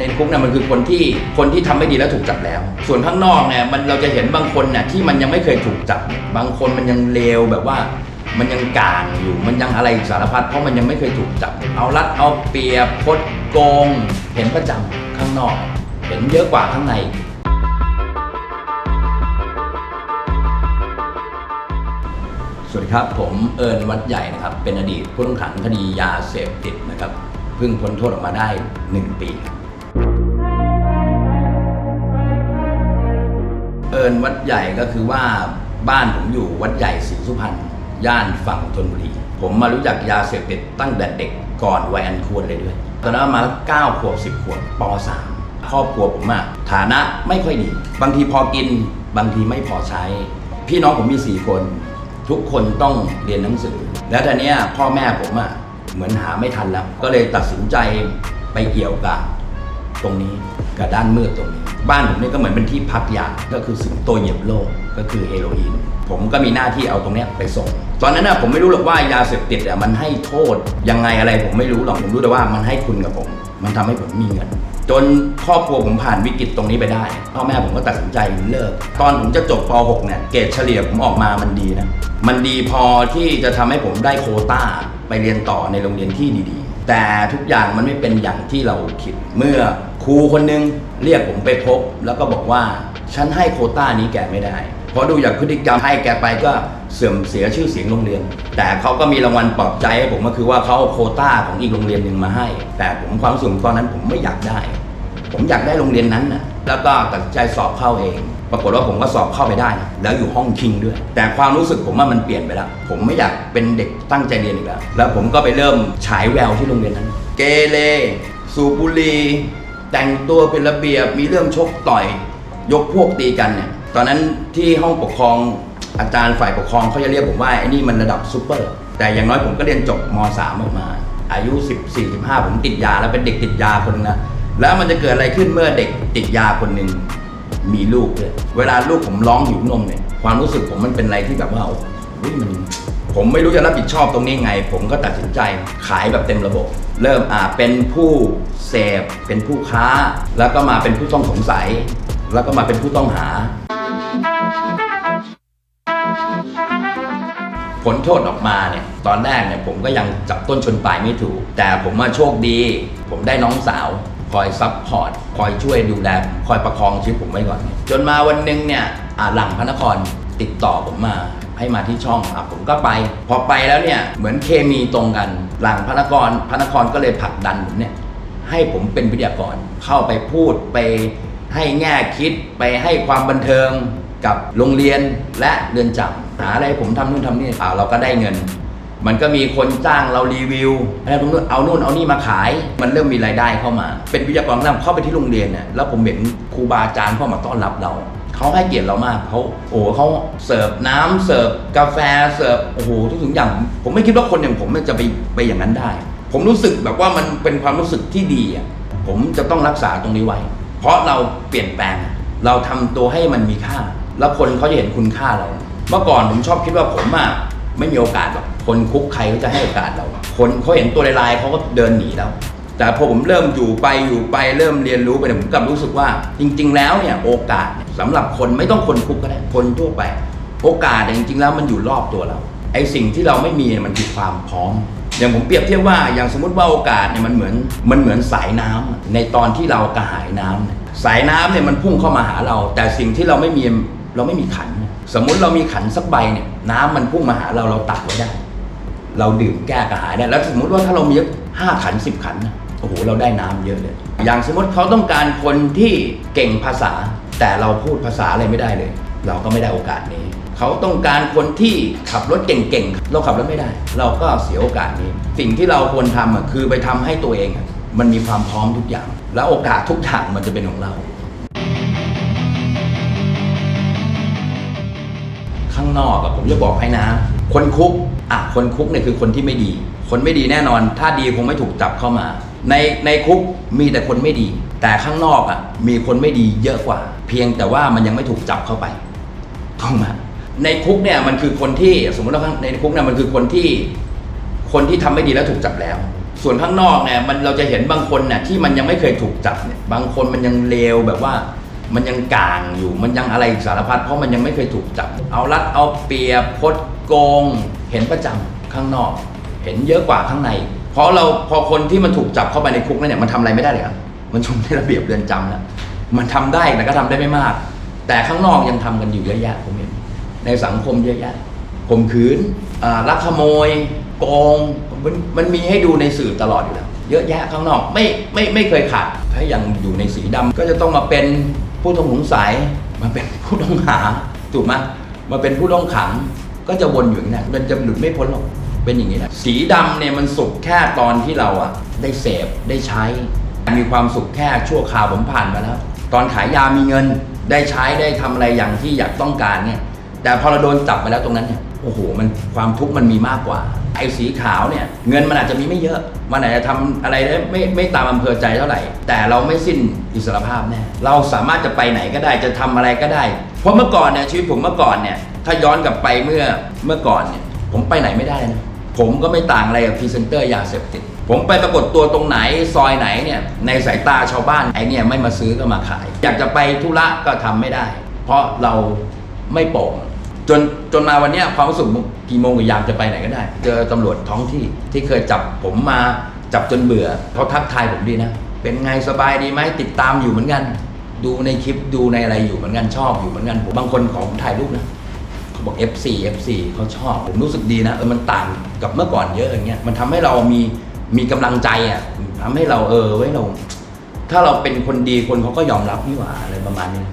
ในคุกเนี่ยมันคือคนที่คนที่ทำไม่ดีแล้วถูกจับแล้ว ส่วนข้างนอกเนี่ยมันเราจะเห็นบางคนเนี่ยที่มันยังไม่เคยถูกจับ บางคนมันยังเลวแบบว่า มันยังกลางอยู่มันยังอะไรสารพัดเพราะมันยังไม่เคยถูกจับ เอารัดเอาเปรียบคดโกง เห็นประจำข้างนอก เห็นเยอะกว่าข้างในสวัสดีครับ ผมเอิญวัดใหญ่นะครับเป็นอดีตผู้ต้องขังคดียาเสพติดนะครับเพิ่งพ้นโทษออกมาได้ 1 ปีครับ อิญวัดใหญ่ก็คือว่าบ้านผมอยู่วัดใหญ่ศรีสุพรรณย่านฝั่งธนบุรี ผมมารู้จักยาเสพติดตั้งแต่เด็กก่อนวัยอันควรเลยด้วย ตอนนั้นมาเก้าขวบสิบขวบปสามครอบครัวผมอะฐานะไม่ค่อยดี บางทีพอกินบางทีไม่พอใช้ พี่น้องผมมีสี่คน ทุกคนต้องเรียนหนังสือ แล้วทีเนี้ยพ่อแม่ผมอะเหมือนหาไม่ทันแล้ว ก็เลยตัดสินใจไปเกี่ยวกับตรงนี้กับด้านมืดตรงนี้ บ้านผมเนี่ยก็เหมือนเป็นที่พักยาก็คือสิงโตเหยียบโลกก็คือเฮโรอีนผมก็มีหน้าที่เอาตรงเนี้ยไปส่ง ตอนนั้นนะผมไม่รู้หรอกว่ายาเสพติดอะมันให้โทษยังไงอะไรผมไม่รู้หรอกผมรู้แต่ว่ามันให้คุณกับผม มันทำให้ผมมีเงิน จนครอบครัวผมผ่านวิกฤตตรงนี้ไปได้พ่อแม่ผมก็ตัดสินใจเลิก ตอนผมจะจบป .6 เนี่ยเกรดเฉลี่ยผมออกมามันดีนะมันดีพอที่จะทำให้ผมได้โคต้าไปเรียนต่อในโรงเรียนที่ดีๆ แต่ทุกอย่างมันไม่เป็นอย่างที่เราคิดเมื่อ ครูคนหนึงเรียกผมไปพบ แล้วก็บอกว่าฉันให้โคต้านี้แกไม่ได้ เพราะดูจากพฤติกรรมให้แกไปก็เสื่อมเสียชื่อเสียงโรงเรียน แต่เขาก็มีรางวัลปลอบใจให้ผมก็คือว่าเขาเอาโคต้าของอีกโรงเรียนหนึ่งมาให้ แต่ผมความรู้สึกตอนนั้นผมไม่อยากได้ ผมอยากได้โรงเรียนนั้นนะแล้วก็ตัดใจสอบเข้าเอง ปรากฏว่าผมก็สอบเข้าไปได้นะแล้วอยู่ห้องคิงด้วย แต่ความรู้สึกผมว่ามันเปลี่ยนไปแล้ว ผมไม่อยากเป็นเด็กตั้งใจเรียนอีกแล้ว แล้วผมก็ไปเริ่มฉายแววที่โรงเรียนนั้น เกเรสูบบุหรี่ แต่งตัวเป็นระเบียบมีเรื่องชกต่อย ยกพวกตีกันเนี่ยตอนนั้นที่ห้องปกครองอาจารย์ฝ่ายปกครองเขาจะเรียกผมว่าไอ้นี่มันระดับซูเปอร์แต่อย่างน้อยผมก็เรียนจบม .3 ออกมา อายุ 14 15 ผมติดยาแล้วเป็นเด็กติดยาคนนะแล้วมันจะเกิดอะไรขึ้นเมื่อเด็กติดยาคนหนึ่งมีลูกเลยเวลาลูกผมร้องหิวนมเนี่ยความรู้สึกผมมันเป็นอะไรที่แบบว่า โอ้โหมันผมไม่รู้จะรับผิดชอบตรงนี้ไง ผมก็ตัดสินใจขายแบบเต็มระบบ เริ่มอ่าเป็นผู้เสพเป็นผู้ค้า แล้วก็มาเป็นผู้ต้องสงสัย แล้วก็มาเป็นผู้ต้องหา ผลโทษออกมาเนี่ยตอนแรกเนี่ยผมก็ยังจับต้นชนปลายไม่ถูก แต่ผมว่าโชคดี ผมได้น้องสาวคอยซับพอร์ตคอยช่วยดูแลคอยประคองชีวิตผมไว้ก่อน จนมาวันหนึงเนี่ยหลังพระนครติดต่อผมมา ให้มาที่ช่องอะผมก็ไป พอไปแล้วเนี่ยเหมือนเคมีตรงกัน หลังพระนครพระนครก็เลยผลักดันผมเนี่ยให้ผมเป็นวิทยากรเข้าไปพูดไปให้แง่คิดไปให้ความบันเทิงกับโรงเรียนและเรือนจำหาอะไรให้ผมทำนู่นทำนี่อ่าเราก็ได้เงิน มันก็มีคนจ้างเรารีวิวอะไรตรงนู้นเอานู่นเอานี่มาขาย มันเริ่มมีรายได้เข้ามา เป็นวิทยากรนำเข้าไปที่โรงเรียนเนี่ยแล้วผมเห็นครูบาอาจารย์เข้ามาต้อนรับเรา เขาให้เกียรติเรามากเขาโอ้โหเขาเสิร์ฟน้ำเสิร์ฟกาแฟเสิร์ฟโอ้โหทุกสิ่งอย่าง ผมไม่คิดว่าคนอย่างผมมันจะไปไปอย่างนั้นได้ ผมรู้สึกแบบว่ามันเป็นความรู้สึกที่ดีอะผมจะต้องรักษาตรงนี้ไว้ เพราะเราเปลี่ยนแปลง เราทำตัวให้มันมีค่า แล้วคนเขาจะเห็นคุณค่าเรา เมื่อก่อนผมชอบคิดว่าผมอะไม่มีโอกาสหรอกคนคุกใครเขาจะให้โอกาสเรา คนเขาเห็นตัวลายๆเขาก็เดินหนีเรา แต่พอผมเริ่มอยู่ไปอยู่ไปเริ่มเรียนรู้ไปเนี่ยผมกลับรู้สึกว่า จริง ๆ แล้วเนี่ยโอกาสสำหรับคนไม่ต้องคนคุกก็ได้คนทั่วไป โอกาสเนี่ยจริงๆแล้วมันอยู่รอบตัวเราไอ้สิ่งที่เราไม่มีเนี่ยมันคือความพร้อม อย่างผมเปรียบเทียบว่าอย่างสมมติว่าโอกาสเนี่ยมันเหมือนมันเหมือนสายน้ำในตอนที่เรากระหายน้ำสายน้ำเนี่ยมันพุ่งเข้ามาหาเรา แต่สิ่งที่เราไม่มีเราไม่มีขัน สมมุติเรามีขันสักใบเนี่ยน้ำมันพุ่งมาหาเราเราตักไว้ได้ เราดื่มแก้กระหายได้แล้วสมมุติว่าถ้าเรามีห้าขันสิบขันนะ อ้โหเราได้น้ำเยอะเลย อย่างสมมติเขาต้องการคนที่เก่งภาษา แต่เราพูดภาษาอะไรไม่ได้เลย เราก็ไม่ได้โอกาสนี้ เขาต้องการคนที่ขับรถเก่งๆเราขับรถไม่ได้ เราก็เสียโอกาสนี้ สิ่งที่เราควรทำคือไปทำให้ตัวเองมันมีความพร้อมทุกอย่าง แล้วโอกาสทุกอย่างมันจะเป็นของเรา ข้างนอกผมจะบอกให้นะ คนคุกอะคนคุกเนี่ยคือคนที่ไม่ดี คนไม่ดีแน่นอน ถ้าดีคงไม่ถูกจับเข้ามา ในในคุกมีแต่คนไม่ดี แต่ข้างนอกอะมีคนไม่ดีเยอะกว่า เพียงแต่ว่ามันยังไม่ถูกจับเข้าไปถูกไหมในคุกเนี่ยมันคือคนที่สมมติว่าในคุกเนี่ยมันคือคนที่คนที่ทำไม่ดีแล้วถูกจับแล้ว ส่วนข้างนอกเนี่ยมันเราจะเห็นบางคนเนี่ยที่มันยังไม่เคยถูกจับเนี่ยบางคนมันยังเลวแบบว่า มันยังกลางอยู่มันยังอะไรสารพัดเพราะมันยังไม่เคยถูกจับ เอารัดเอาเปรียบคดโกงเห็นประจำข้างนอก เห็นเยอะกว่าข้างใน เพราะเราพอคนที่มันถูกจับเข้าไปในคุกแล้วเนี่ยมันทำอะไรไม่ได้เลยครับมันชมในระเบียบเรือนจำแล้วมันทำได้แต่ก็ทำได้ไม่มาก แต่ข้างนอกยังทำกันอยู่เยอะแยะผมเห็นในสังคมเยอะแยะข่มขืนลักขโมยโกงมันมันมีให้ดูในสื่อตลอดอยู่แล้วเยอะแยะข้างนอกไม่ไม่ไม่เคยขาดถ้ายังอยู่ในสีดำก็จะต้องมาเป็นผู้ต้องสงสัยมาเป็นผู้ต้องหาถูกไหมมาเป็นผู้ต้องขังก็จะวนอยู่อย่างนั้นมันจะหลุดไม่พ้นหรอก เป็นอย่างนี้นะสีดำเนี่ยมันสุขแค่ตอนที่เราอะได้เสพได้ใช้ มีความสุขแค่ชั่วคราวผมผ่านมาแล้ว ตอนขายยามีเงินได้ใช้ได้ทำอะไรอย่างที่อยากต้องการเนี่ย แต่พอเราโดนจับไปแล้วตรงนั้นเนี่ยโอ้โหมันความทุกข์มันมีมากกว่า ไอ้สีขาวเนี่ยเงินมันอาจจะมีไม่เยอะ มันอาจจะทำอะไรได้ไม่ไม่ตามอำเภอใจเท่าไหร่ แต่เราไม่สิ้นอิสรภาพแน่เราสามารถจะไปไหนก็ได้จะทำอะไรก็ได้ เพราะเมื่อก่อนเนี่ยชีวิตผมเมื่อก่อนเนี่ยถ้าย้อนกลับไปเมื่อเมื่อก่อนเนี่ยผมไปไหนไม่ได้นะ ผมก็ไม่ต่างอะไรกับพรีเซนเตอร์ยาเสพติด ผมไปปรากฏตัวตรงไหนซอยไหนเนี่ยในสายตาชาวบ้านไอเนี่ยไม่มาซื้อก็มาขาย อยากจะไปธุระก็ทำไม่ได้ เพราะเราไม่โป่งจนจนมาวันเนี้ยความรู้สึกกี่โมงก็อยากจะไปไหนก็ได้ เจอตำรวจท้องที่ที่เคยจับผมมาจับจนเบื่อเขาทักทายผมดีนะ เป็นไงสบายดีไหมติดตามอยู่เหมือนกัน ดูในคลิปดูในอะไรอยู่เหมือนกันชอบอยู่เหมือนกันผมบางคนขอผมถ่ายรูปนะ บอก FC FC เขาชอบผมรู้สึกดีนะเออมันต่างกับเมื่อก่อนเยอะอย่างเงี้ยมันทำให้เรามีมีกำลังใจอะทำให้เราเออไว้ยเรา ถ้าเราเป็นคนดีคนเขาก็ยอมรับนี่หว่าอะไรประมาณนี้